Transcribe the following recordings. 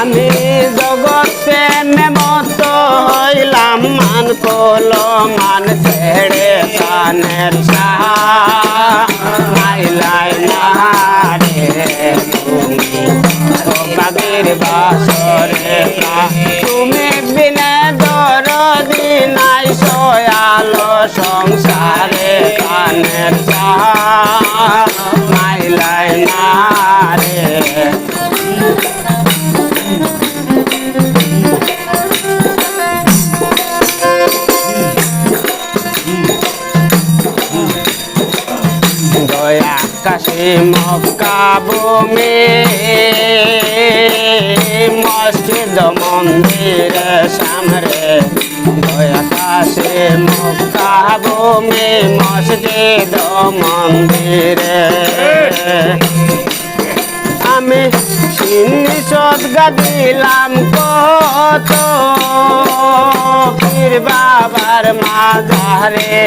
আমি জগতে মত হইলাম, মান কল মান ছেড়ে কানের মাইলাই না রে তুমি বাগের বাসরে তুমি বিনে দরদি নাই, সয়ালো সংসারে কানের মাইলাই না রে দয়া কাশি মক্কা ভূমি মসজিদ মন্দির সামরে দয়া কাশি মক্কা ভূমি মসজিদ মন্দিরে আমি চিনি সদগা দিলাম কত, পীর বাবার মাঝারে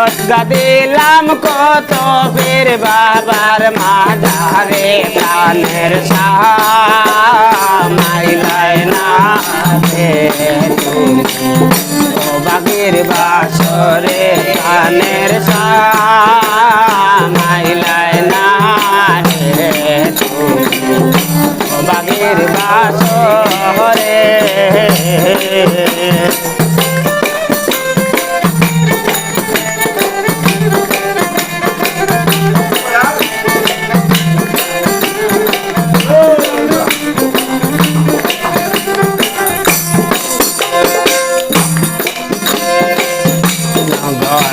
সদগা দিলাম কত পীর বাবার মাঝারে কানের মাইলাই না বাগের বাসরে কানের মাইলাই না বাগের বাসরে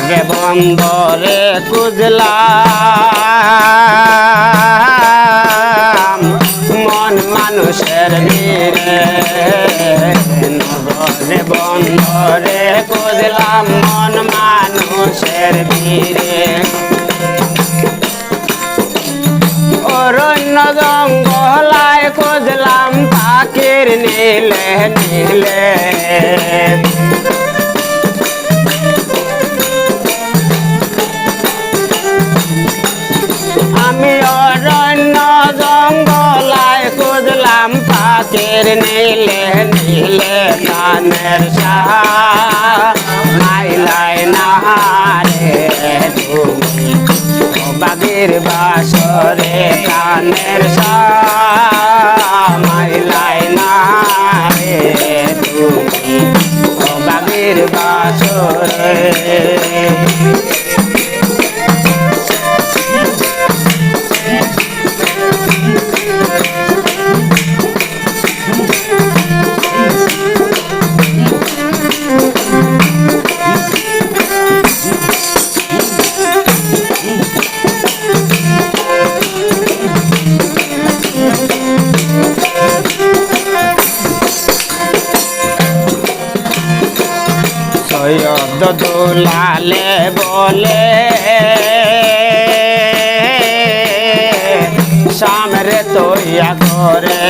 ঘরে বন্দরে কুজলাম মন মানুষের বীরে নগরে বন্দরে কুজলাম মন মানুষের বীরে অরণ্য জঙ্গলায় খুঁজলাম, পাখির নীলে নীলে। পাখির নীলে নীলে কানের মাইলাই না রে তুমি বাগের বাসরে কানের মাইলাই না রে দোলালে বলে সামরে তৈয়া করে।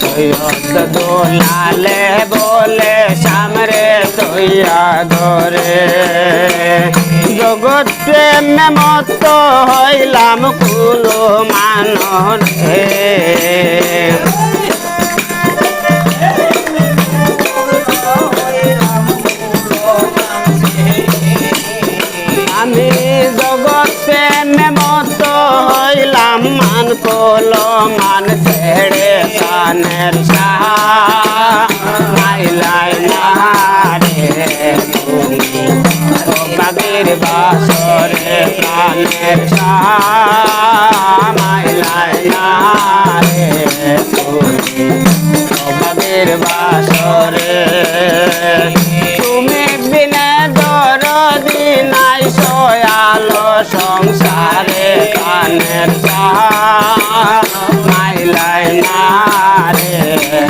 সৈয়দ দোলালে বলে সামরে তৈয়া করে। জগৎ প্রেমে মত হইলাম কুলো মানরে। আমি জগতে মত হইলাম, মান কল, মান ছেড়ে কানের বাগের বাসরে কানের মাইলাই না বাগের বাসরে কানের মাইলাই না রে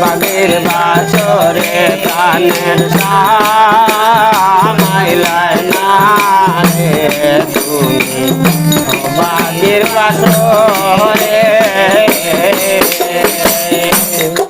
বাগের বাছরে কানের মাইলাই না রে তুমি বাগের বাছরে।